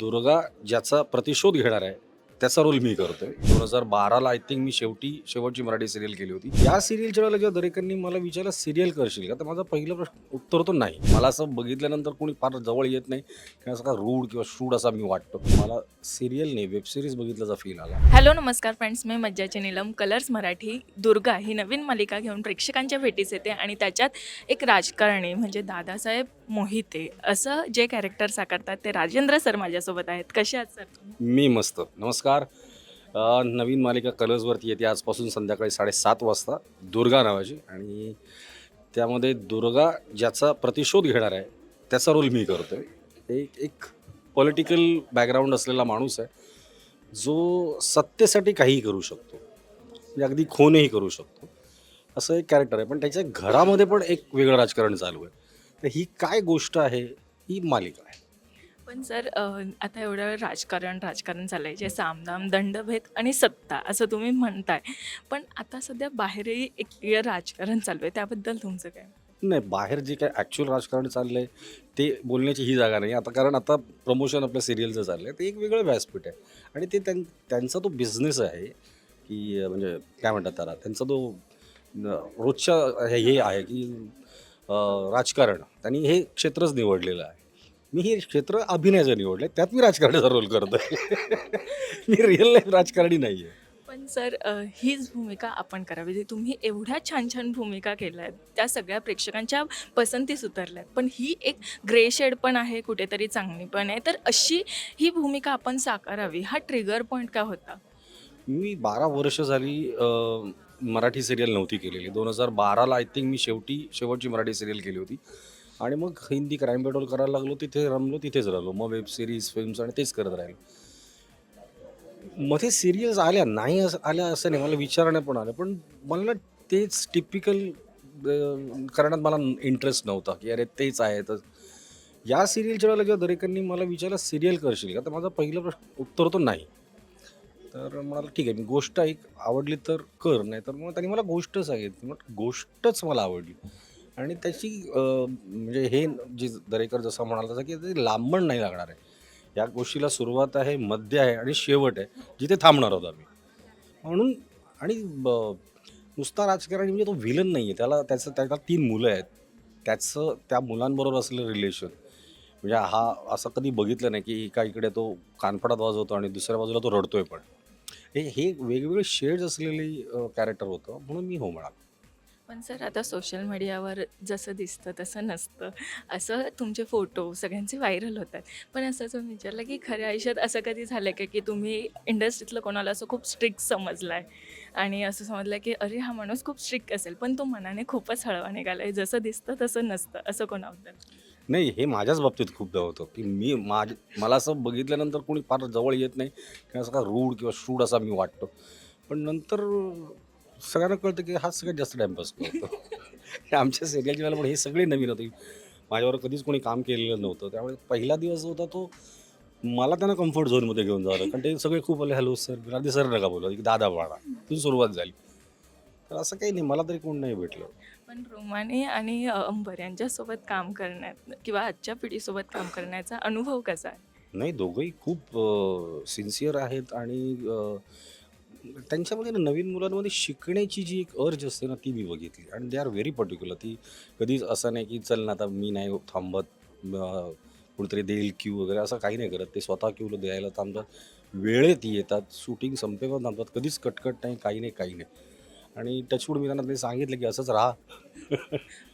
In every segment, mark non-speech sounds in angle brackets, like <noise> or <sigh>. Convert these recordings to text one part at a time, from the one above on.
दुर्गा ज्याचा प्रतिशोध घेणार आहे त्याचा रोल मी करतोय. दोन हजार बाराला आय थिंक मी शेवटी शेवटची मराठी सिरियल केली होती. या सिरियलच्या वेळेला जेव्हा दरेकरांनी मला विचारलं सिरियल करशील का? तर माझा पहिलं प्रश्न उत्तर तो नाही. मला असं बघितल्यानंतर कोणी फार जवळ येत नाही किंवा असं का रूढ किंवा शूड असा मी वाटतो. मला सिरियल नाही वेब सिरीज बघितल्याचा फील आला. हॅलो नमस्कार फ्रेंड्स मी मज्जाचे नीलम कलर्स मराठी दुर्गा ही नवीन मालिका घेऊन प्रेक्षकांच्या भेटीस येते आणि त्याच्यात एक राजकारणी म्हणजे दादासाहेब मोहिते असं जे कॅरेक्टर साकारतात ते राजेंद्र सर माझ्यासोबत आहेत. कसे आहात सर मी मस्त. नमस्कार. अ, नवीन मालिका कलर्सवरती येते आजपासून संध्याकाळी साडेसात वाजता दुर्गा नावाची. आणि त्यामध्ये दुर्गा ज्याचा प्रतिशोध घेणार आहे त्याचा रोल मी करतोय. एक एक पॉलिटिकल बॅकग्राऊंड असलेला माणूस आहे जो सत्तेसाठी काहीही करू शकतो. म्हणजे अगदी खूनही करू शकतो. असं एक कॅरेक्टर आहे. पण त्याच्या घरामध्ये पण एक वेगळं राजकारण चालू आहे. तर ही काय गोष्ट आहे ही मालिका आहे. पण सर अ, आता एवढं राजकारण राजकारण चाललं आहे जे सामदाम दंडभेद आणि सत्ता असं तुम्ही म्हणताय. पण आता सध्या बाहेरही एक राजकारण चालू आहे त्याबद्दल तुमचं काय? नाही बाहेर जे काय ॲक्च्युअल राजकारण चाललं आहे ते बोलण्याची ही जागा नाही. आता कारण आता प्रमोशन आपल्या सिरियलचं चाललं आहे ते एक वेगळं व्यासपीठ आहे. आणि ते त्यां त्यांचा तो बिझनेस आहे की अं, म्हणजे काय म्हणतात त्याला त्यांचा तो न- रोजच्या हे हे आहे की राजकारण. त्यांनी हे क्षेत्रच निवडलेलं आहे. मी हे क्षेत्र अभिनयाचं निवडलं त्यात मी राजकारणाचा रोल करतो <laughs> मी रिअल लाईफ राजकारणी नाही आहे पण सर हीच भूमिका आपण करावी. जी तुम्ही एवढ्या छान छान भूमिका केल्या आहेत त्या सगळ्या प्रेक्षकांच्या पसंतीस उतरल्यात. पण ही एक ग्रे शेड पण आहे कुठेतरी चांगली पण आहे. तर अशी ही भूमिका आपण साकारावी. हा ट्रिगर पॉईंट का होता? मी बारा वर्ष झाली मराठी सिरियल नव्हती केलेली. दोन हजार बाराला आय थिंक मी शेवटी शेवटची मराठी सिरियल केली होती. आणि मग हिंदी क्राईम पेट्रोल करायला लागलो तिथे रमलो तिथेच राहिलो. मग वेब सिरीज फिल्म्स आणि तेच करत राहिलो. मध्ये सिरियल्स आल्या नाही असं आल्या असं नाही. मला विचारण्या पण आल्या पण मला तेच टिपिकल करण्यात मला इंटरेस्ट नव्हता की अरे तेच आहे तर. या सिरियलच्या वेळेला जेव्हा दरेकरांनी मला विचारलं सिरियल करशील का? तर माझा पहिलं प्रश्न उत्तर तो नाही. तर म्हणाला ठीक आहे मी गोष्ट ऐक आवडली तर कर नाही तर मग त्यांनी मला गोष्ट सांगितली. मग गोष्टच मला आवडली. आणि त्याची म्हणजे हे जे दरेकर जसं म्हणाला तसं की ते लांबण नाही लागणार आहे. या गोष्टीला सुरुवात आहे मध्य आहे आणि शेवट आहे जिथे थांबणार आहोत आम्ही. म्हणून आणि ब- नुसता राजकारणी म्हणजे तो विलन नाही आहे त्याला त्याचं त्याला तीन मुलं आहेत. त्याचं त्या मुलांबरोबर असलेलं रिलेशन म्हणजे हा असं कधी बघितलं नाही की एका इकडे तो कानफडात वाजवतो आणि दुसऱ्या बाजूला तो रडतोय पण. हे हे वेगवेगळे शेड्स असलेली कॅरेक्टर होतं म्हणून मी हो म्हणालो. पण सर आता सोशल मीडियावर जसं दिसतं तसं नसतं. असं तुमचे फोटो सगळ्यांचे व्हायरल होतात. पण असं तुम्ही विचारलं की खऱ्या आयुष्यात असं कधी झालं का की तुम्ही इंडस्ट्रीतलं कोणाला असं खूप स्ट्रिक्ट समजलं आहे आणि असं समजलं की अरे हा माणूस खूप स्ट्रिक्ट असेल पण तो मनाने खूपच हळवा निघाला आहे जसं दिसतं तसं नसतं. असं कोणाबद्दल? नाही हे माझ्याच बाबतीत खूपदा होतं की मी माझ मला असं बघितल्यानंतर कोणी फार जवळ येत नाही किंवा असं का रूढ किंवा शूड असा मी वाटतो. पण नंतर सगळ्यांना कळतं की हा सगळ्यात जास्त टाइमपास करतो. आमच्या सिरियलच्या वेळेला पण हे सगळे नवीन होते. माझ्यावर कधीच कोणी काम केलेलं नव्हतं. त्यामुळे पहिला दिवस होता तो मला त्यांना कम्फर्ट झोनमध्ये घेऊन जावं कारण ते सगळे खूप आले हॅलो सर राधे सर नका बोलू. दादा बाळा. तुझी सुरुवात झाली. तर असं काही नाही मला तरी कोण नाही भेटलं. पण रोमाने आणि अंबर यांच्यासोबत काम करण्यात किंवा आजच्या पिढीसोबत काम करण्याचा अनुभव कसा आहे? नाही दोघंही खूप सिन्सिअर आहेत आणि अ, त्यांच्यामध्ये ना नवीन मुलांमध्ये शिकण्याची जी एक अर्ज असते ना ती मी बघितली. आणि दे आर व्हेरी पर्टिक्युलर ती कधीच असं नाही की चल ना आता मी नाही थांबत अ, कुणीतरी देईल क्यू वगैरे असं काही नाही करत. ते स्वतः क्यूला द्यायला थांबतात. वेळेत येतात. शूटिंग संपेपर्यंत थांबतात. कधीच कटकट नाही काही नाही काही नाही. आणि टचवूड मी त्यांना ते सांगितलं की असंच राहा.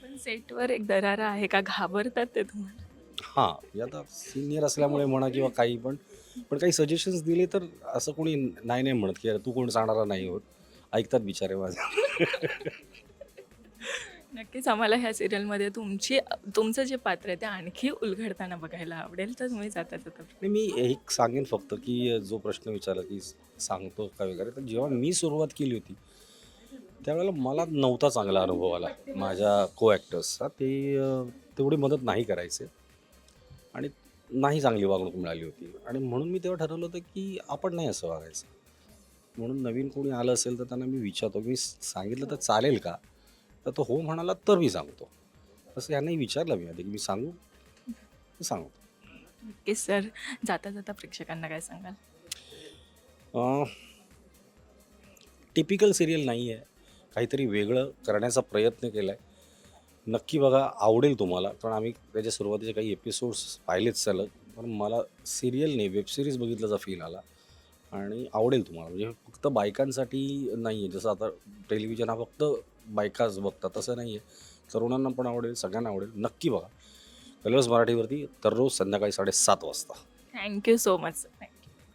पण सेटवर एक दरारा आहे का? घाबरतात ते तुम्हाला? हां म्हणजे आता सिनियर असल्यामुळे म्हणा किंवा काही पण. पण काही सजेशन्स दिले तर असं कोणी नाही नाही म्हणत की अरे तू कोण सांगणारा नाही होत. ऐकतात बिचारे माझे. नक्कीच आम्हाला ह्या सिरियलमध्ये तुमची तुमचं जे पात्र आहे ते आणखी उलगडताना बघायला आवडेल. तर तुम्ही जाता जाता. आणि मी एक सांगेन फक्त की जो प्रश्न विचारला की सांगतो का वगैरे तर जेव्हा मी सुरुवात केली होती त्यावेळेला मला नव्हता चांगला अनुभव आला माझ्या को ॲक्टर्सचा ते तेवढी मदत नाही करायचे. आणि नाही चांगली वागणूक मिळाली होती. आणि म्हणून मी तेव्हा ठरवलं होतं की आपण नाही असं वागायचं. म्हणून नवीन कोणी आलं असेल तर त्यांना मी विचारतो मी सांगितलं तर चालेल का? तर तो हो म्हणाला तर मी सांगतो. तसं यांनाही विचारलं मी आधी मी सांगू? सांगतो. नक्कीच सर. जाता जाता प्रेक्षकांना काय सांगाल? टिपिकल सिरियल नाही आहे काहीतरी वेगळं करण्याचा प्रयत्न केला आहे नक्की बघा आवडेल तुम्हाला. कारण आम्ही त्याच्या सुरुवातीचे काही एपिसोड्स पाहिलेच सलग. पण मला सिरियलने वेबसिरीज बघितल्याचा फील आला. आणि आवडेल तुम्हाला. म्हणजे फक्त बायकांसाठी नाही आहे जसं आता टेलिव्हिजन हा फक्त बायकाच बघतात तसं नाही आहे तरुणांना पण आवडेल सगळ्यांना आवडेल. नक्की बघा. कलर्स मराठीवरती दररोज संध्याकाळी साडेसात वाजता. Thank you so much